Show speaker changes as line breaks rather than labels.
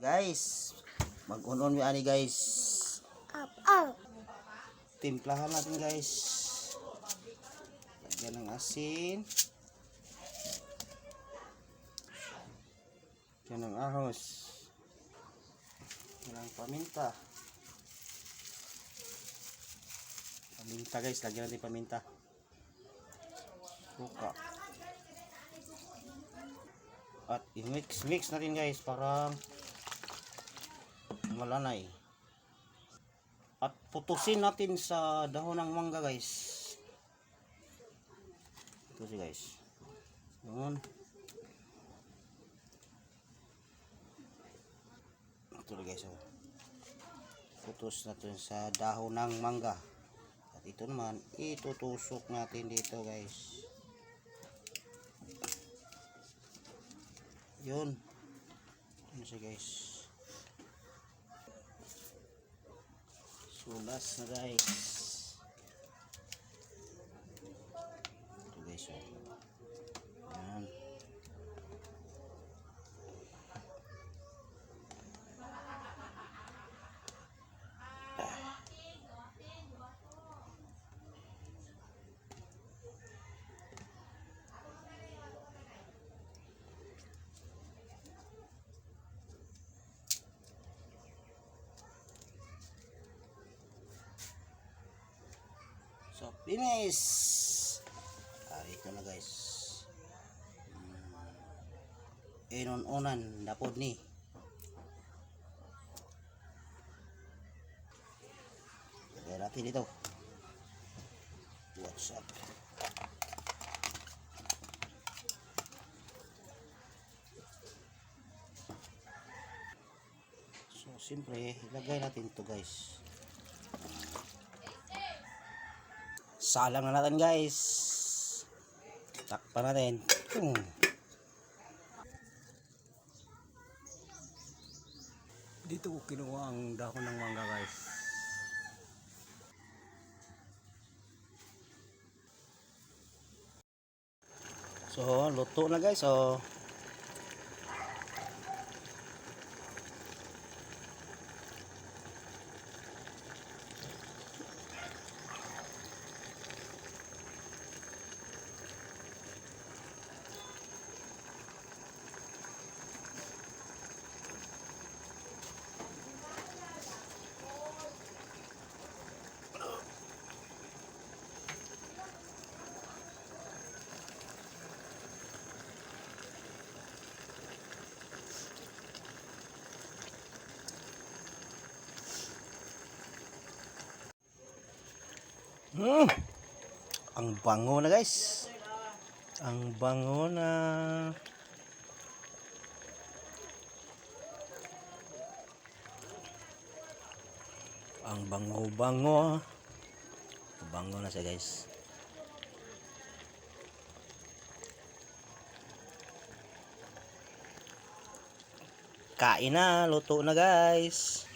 Guys, mag-unon mi ani guys.
Up, up.
Timplahan natin guys. Lagyan ng asin. Lagyan ng ahos. Lagyan ng paminta. Paminta guys, lagyan natin paminta. Suka. At i-mix mix natin guys para malanay. At putusin natin sa dahon ng mangga guys. Ito guys. Yun. Ito guys. Oh. Putus natin sa dahon ng mangga. At ito naman, itutusok natin dito guys. Yun. Yun siya guys. Sulas na guys. Ito guys oh. So, finish! Ah, ito na guys. Hmm. Inon-unan, napod ni. Lagay natin dito. What's up? So, siyempre, ilagay natin to guys. Salang na natin guys. Takpan natin. Hmm. Dito ko kinuha ang dahon ng mangga guys. So, luto na guys. So, Hmm. Ang bango na guys. Ang bango na. Ang bango-bango. Bango na siya guys. Kain na, luto na guys.